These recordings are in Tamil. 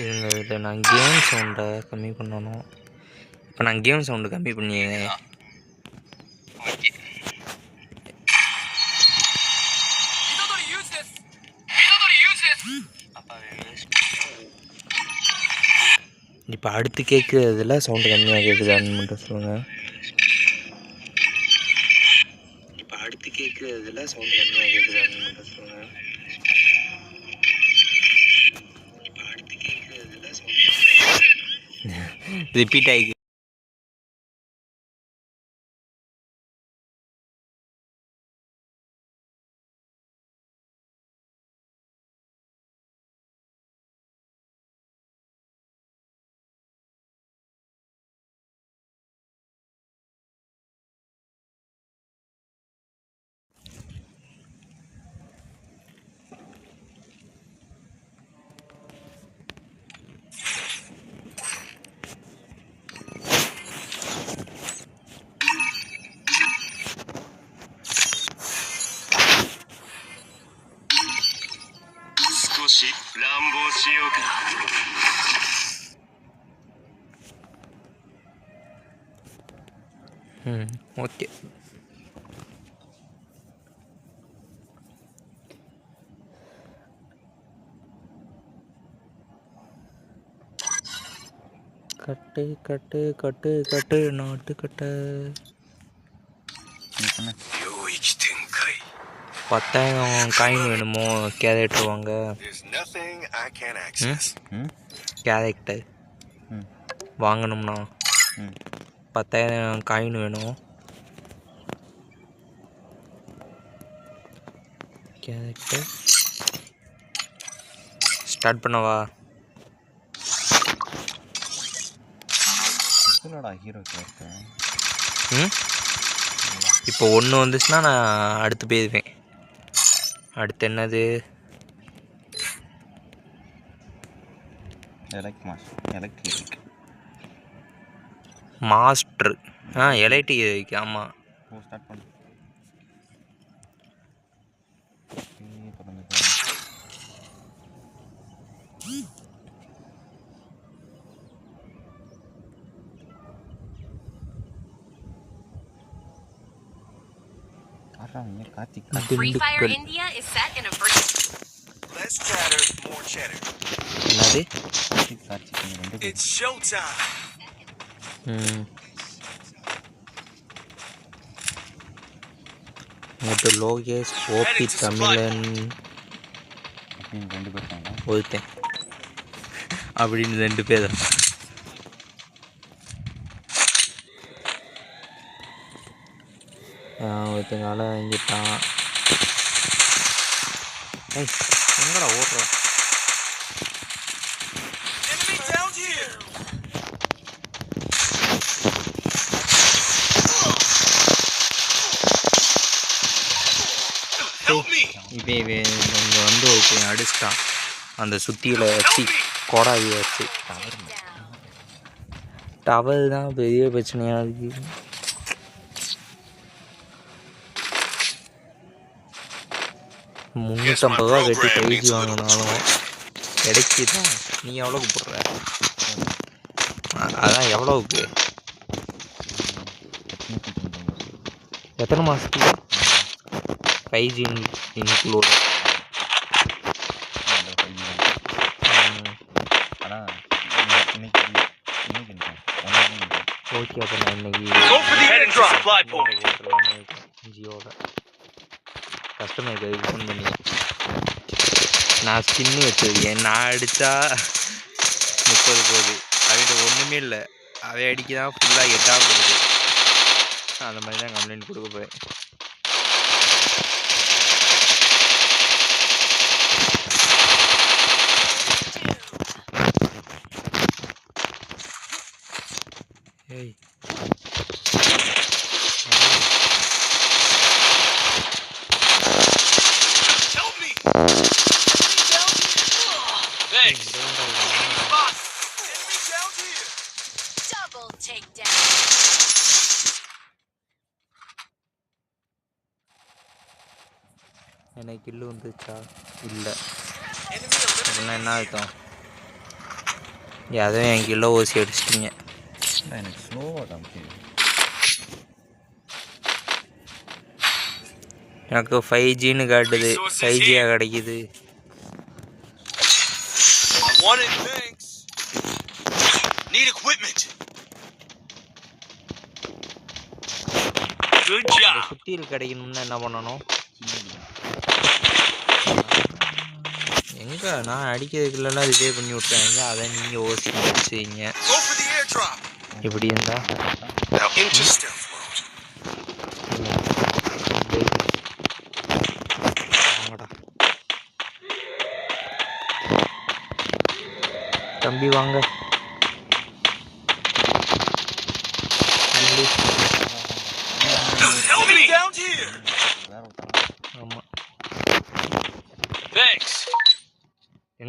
இருங்க இதில் நான் கேம் சவுண்டை கம்மி பண்ணணும். இப்போ நான் கேம் சவுண்டு கம்மி பண்ணி இப்போ அடுத்து கேட்குறதுல சவுண்டு கம்மியாக கேட்குதான்னு மட்டும் சொல்லுங்கள் இப்போ அடுத்து கேட்குறதுல சவுண்டு கம்மியாக கேட்குதான்னு இது பீட்டாய்க்கு சவுண்டு ரிப்பீட் ஆகி ம் ஓகே கட்டு கட்டு கட்டு கட்டு நாட்டு கட்டு என்ன 領域展開 பத்தாயிரம் காயின் வேணுமோ கேரக்டர் வாங்க கேரக்டர் ம்? வாங்கணும்னா. ம். பத்தாயிரம் காயின் வேணும். கேரக்டர் ஸ்டார்ட் பண்ணவா? ஹீரோ கேரக்டர் ம்? இப்போ ஒன்று வந்துச்சுன்னா நான் அடுத்து போயிடுவேன். அடுத்து என்னது? மாஸ்டர். ஆ எலைட்டி ஆமாம் இங்கிட்ட லோகேஷ் ஓபி தமிழன் அப்படின்னு ரெண்டு பேர். இருக்காங்களா ஒருத்தன் ஒருத்தங்கால வாங்கிட்டான் ஏய் எங்கடா ஓடுற? Enemy down here. Help me. இவன் இவன் இங்கே வந்து ஒருத்தன் அடிச்சிட்டான். அந்த சுத்தியில் வச்சு கோடாவி வச்சு. டவர் தான் பெரிய பிரச்சனையாக இருக்கு. முந்நூற்றம்பது ரூபா கட்டி கைக்கு வாங்கினாலும் கிடைக்கி தான் நீ எவ்வளோக்கு போடுற? அதான் எவ்வளோவுக்கு? எத்தனை மாதத்துக்கு ஃபைவ் ஜி இன்க்ளூட். ஓகே அப்போ நான் இன்னைக்கு. ஜியோட கஸ்டமர் கேருக்கு ஃபோன் பண்ணி. நான் ஸ்கின்னு வச்சிருக்கேன் நான் அடித்தா முப்பது போகுது. அவன்கிட்ட ஒன்றுமே இல்லை. அவன் அடிக்க தான் ஃபுல்லாக எட்டாக போகுது. அந்த மாதிரி தான் கம்ப்ளைண்ட் கொடுக்க போகிறேன் எனக்கு கில்லு வந்துச்சா இல்லை. அப்படின்னா என்ன அர்த்தம் அதுவும் என் கிலோ ஊசி அடிச்சிட்டிங்க எனக்கு ஸ்லோவாக காமிக்குது எனக்கு ஃபைவ் ஜின்னு காட்டுது ஃபைவ் ஜியாக கிடைக்குது I want it, thanks. Need equipment. Good இந்த job. சுத்தியில் கிடைக்கணும்னா என்ன பண்ணணும் எங்க? நான் அடிக்கிறதுக்கு இல்லைன்னா இதே பண்ணி விட்றாங்க அதை நீங்க ஓசி வச்சுங்க Go இருந்தா? Now into stealth mode. வாங்கடா தம்பி வாங்க தம்பி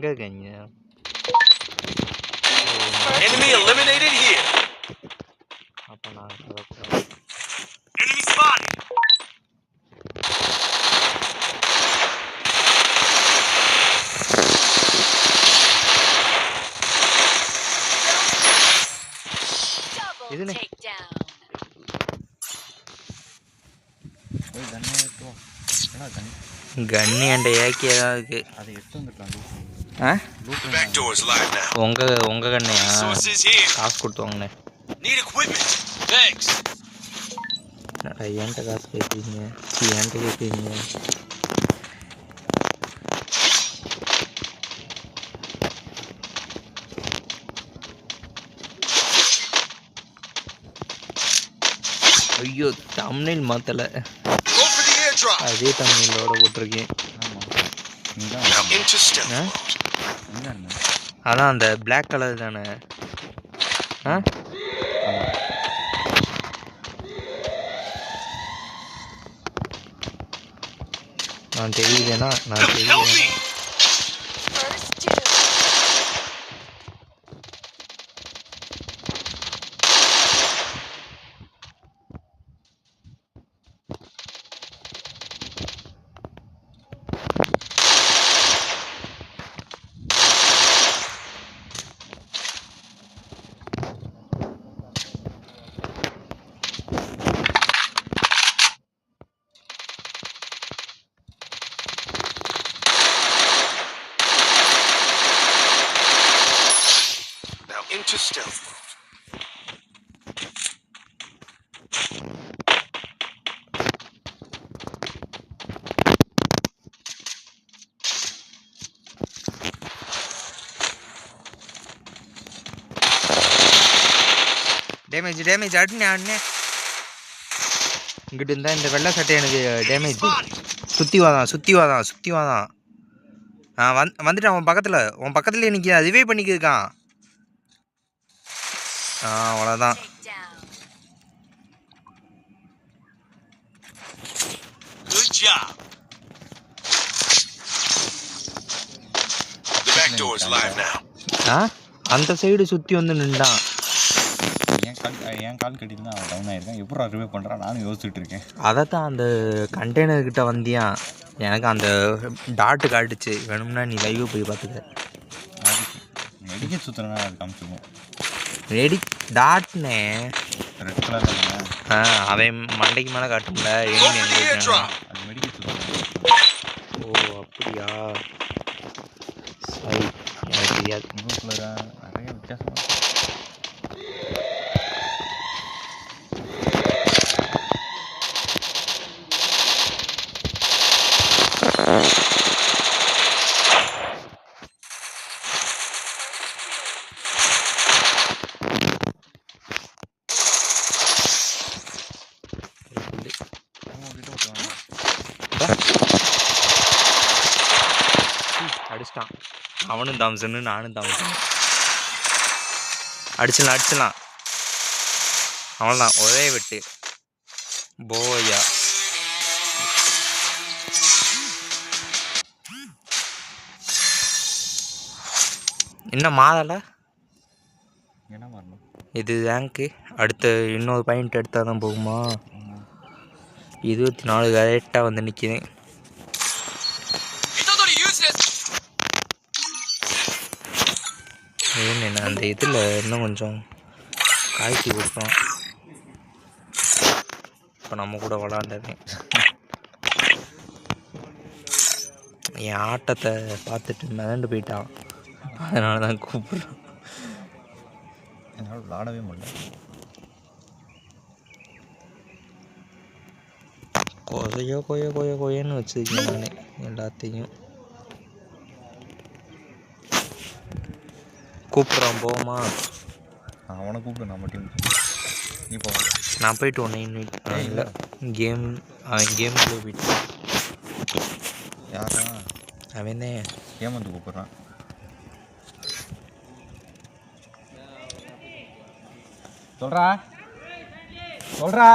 enggak kayaknya. Enemy eliminated here. Apa nangkep enemy spotted. Oh, itu. Nih ಗನ್ನಿ ಗನ್ನಿ Ada itu untuk ಎಷ್ಟೊಂದು உங்கள் உங்கள் கண்ணையா. காசு கொடுத்து வாங்கினேன். என்கிட்ட காசு கேட்குறீங்க சி என்கிட்ட கேட்குறீங்க ஐயோ தமிழில் airdrop. அதே தமிழோட போட்டிருக்கேன். அதான் அந்த Black கலர் தானே. ஆ? நான் தெரியலனா நான் தெரியல Now stealth டேமேஜ் டேமேஜ் அடினே அடினே இங்கிட்டு இருந்தால் இந்த வெள்ளை சட்டை எனக்கு டேமேஜ் சுற்றி வாதான் சுற்றி வாதான் சுற்றி வாதான் ஆ வந் வந்துட்டான் உன் பக்கத்தில். உன் பக்கத்துலேயே நிற்க அதுவே பண்ணிக்கிருக்கான் ஆ அவ்வளோதான் Takedown. Good job. The back door is live now. ஆ? அந்த சைடு சுற்றி வந்து நின்றான். என் கால் என் கால் கட்டிட்டு தான் டவுன் ஆயிருக்கான். எப்படி ரிவே பண்ணுறான் நானும் யோசிச்சுட்டு இருக்கேன். அதைத்தான் அந்த கண்டெய்னர் கிட்ட வந்தியான் எனக்கு அந்த டாட்டு காட்டுச்சு. வேணும்னா நீ லைவ் போய் பார்த்துக்க. அது மெடிக்கல் சுற்றுறனா அது காமிச்சிருக்கும். ரெடி டாட்னே ரெட் கலர் ஆ அவன் மண்டைக்கு மேலே காட்டும்ல. ஓ அப்படியா? சரி எனக்கு தெரியாது ப்ளூ கலராக நிறைய வித்தியாசமாக இருக்கு. அவன் உங்ககிட்ட ஒருத்தன் அடிச்சிட்டான். அவனும் தாம்சன்னு நானும் தாம்சன். அடிச்சிடலாம் அடிச்சிடலாம். அவ்வளோதான் ஒரே வெட்டு. போயா. இன்னும் மாறலை? என்ன வரணும் இது ரேங்க்கு அடுத்த இன்னொரு பாயிண்ட் எடுத்தால் தான் போகுமா இருபத்தி நாலு கரெக்டாக வந்து நிற்கிறேன் ஏன்னு அந்த இதில் இன்னும் கொஞ்சம் காய்ச்சி கொடுத்தோம் இப்போ நம்ம கூட விளாண்டவன். என் ஆட்டத்தை பார்த்துட்டு மிதண்டு போயிட்டான். அதனால தான் கூப்பிட்றான் என்னால் விளாடவே முடியல. கொதையோ கொய்யோ கொய்யோ கொய்யன்னு வச்சுருக்கேன் நான் எல்லாத்தையும். கூப்பிட்றான் போமா அவனை கூப்பிடு நம்ம டீம் நீ போ. நான் போயிட்டு உன்னை இன்வைட் இல்லை. கேம் அவன் கேமுக்குள்ளே போயிட்டு. யாரா? அவன் தான் ஏமாந்து கூப்பிட்றான்? சொல்றா. சொல்றா.